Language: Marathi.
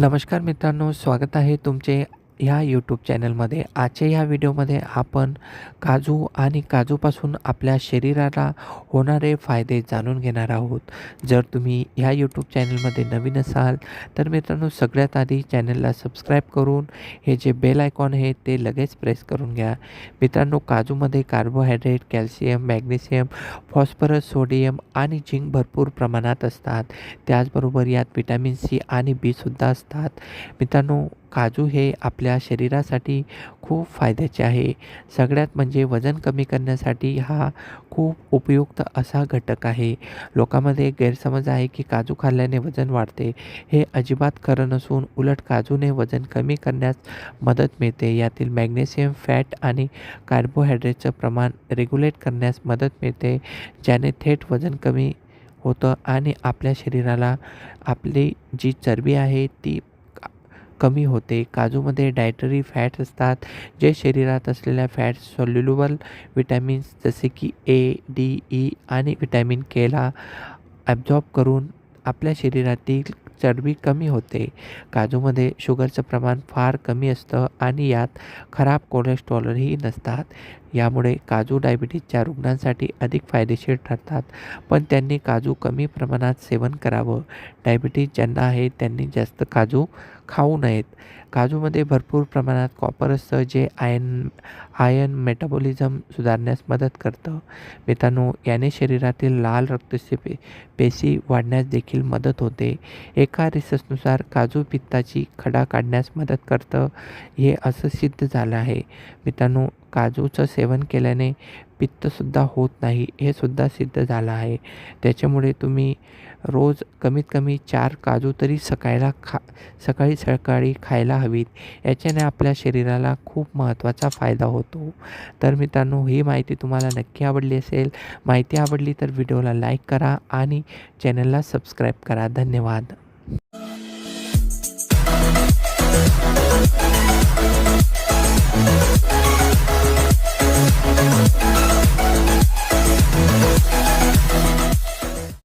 नमस्कार मित्रांनो स्वागत आहे तुमचे ह्या यूट्यूब चॅनलमध्ये आजच्या ह्या व्हिडिओमध्ये आपण काजू आणि काजूपासून आपल्या शरीराला होणारे फायदे जाणून घेणार आहोत. जर तुम्ही ह्या यूट्यूब चॅनलमध्ये नवीन असाल तर मित्रांनो सगळ्यात आधी चॅनलला सबस्क्राईब करून हे जे बेल आयकॉन आहे ते लगेच प्रेस करून घ्या. मित्रांनो काजूमध्ये carbohydrate calcium magnesium phosphorus sodium आणि झिंक भरपूर प्रमाणात असतात. त्याचबरोबर यात विटॅमिन सी आणि बीसुद्धा असतात. मित्रांनो काजू हे आपल्या शरीरासाठी खूप फायद्याचे आहे. सगळ्यात म्हणजे वजन कमी करण्यासाठी हा खूप उपयुक्त असा घटक आहे. लोकांमध्ये गैरसमज आहे की काजू खाल्ल्याने वजन वाढते. हे अजिबात खरं नसून उलट काजूने वजन कमी करण्यास मदत मिळते. यातील मॅग्नेशियम फॅट आणि कार्बोहायड्रेटचं प्रमाण रेग्युलेट करण्यास मदत मिळते ज्याने थेट वजन कमी होतं आणि आपल्या शरीराला आपली जी चरबी आहे ती कमी होते. काजूमध्ये डायटरी फॅट्स असतात जे शरीरात असलेल्या फॅट्स सॉल्युलेबल विटॅमिन्स जसे की ए डी ई आणि विटॅमिन केला ॲब्झॉर्ब करून आपल्या शरीरातील चरबी कमी होते. काजूमध्ये शुगरचं प्रमाण फार कमी असतं आणि यात खराब कोलेस्ट्रॉलही नसतात. यामुळे काजू डायबिटीजच्या रुग्णांसाठी अधिक फायदेशीर ठरतात. पण त्यांनी काजू कमी प्रमाणात सेवन करावं. डायबिटीज ज्यांना आहे त्यांनी जास्त काजू खाऊ नयेत. काजूमध्ये भरपूर प्रमाणात कॉपर असतं जे आयन आयन मेटाबॉलिझम सुधारण्यास मदत करतं. मित्रांनो याने शरीरातील लाल रक्तसे पे पेशी वाढण्यास देखील मदत होते. एका रिसर्चनुसार काजू पित्ताची खडा काढण्यास मदत करतं. हे असं सिद्ध झालं आहे. मित्रांनो काजूचं सेवन केल्याने पित्तसुद्धा होत नाही हे सुद्धा सिद्ध झालं आहे. त्याच्यामुळे तुम्ही रोज कमीत कमी चार काजू तरी सकाळला खा सकाळी सकाळी खायला हवीत. याच्याने आपल्या शरीराला खूप महत्त्वाचा फायदा होतो. तर मित्रांनो ही माहिती तुम्हाला नक्की आवडली असेल माहिती आवडली तर व्हिडिओला लाईक करा आणि चॅनलला सबस्क्राईब करा. धन्यवाद.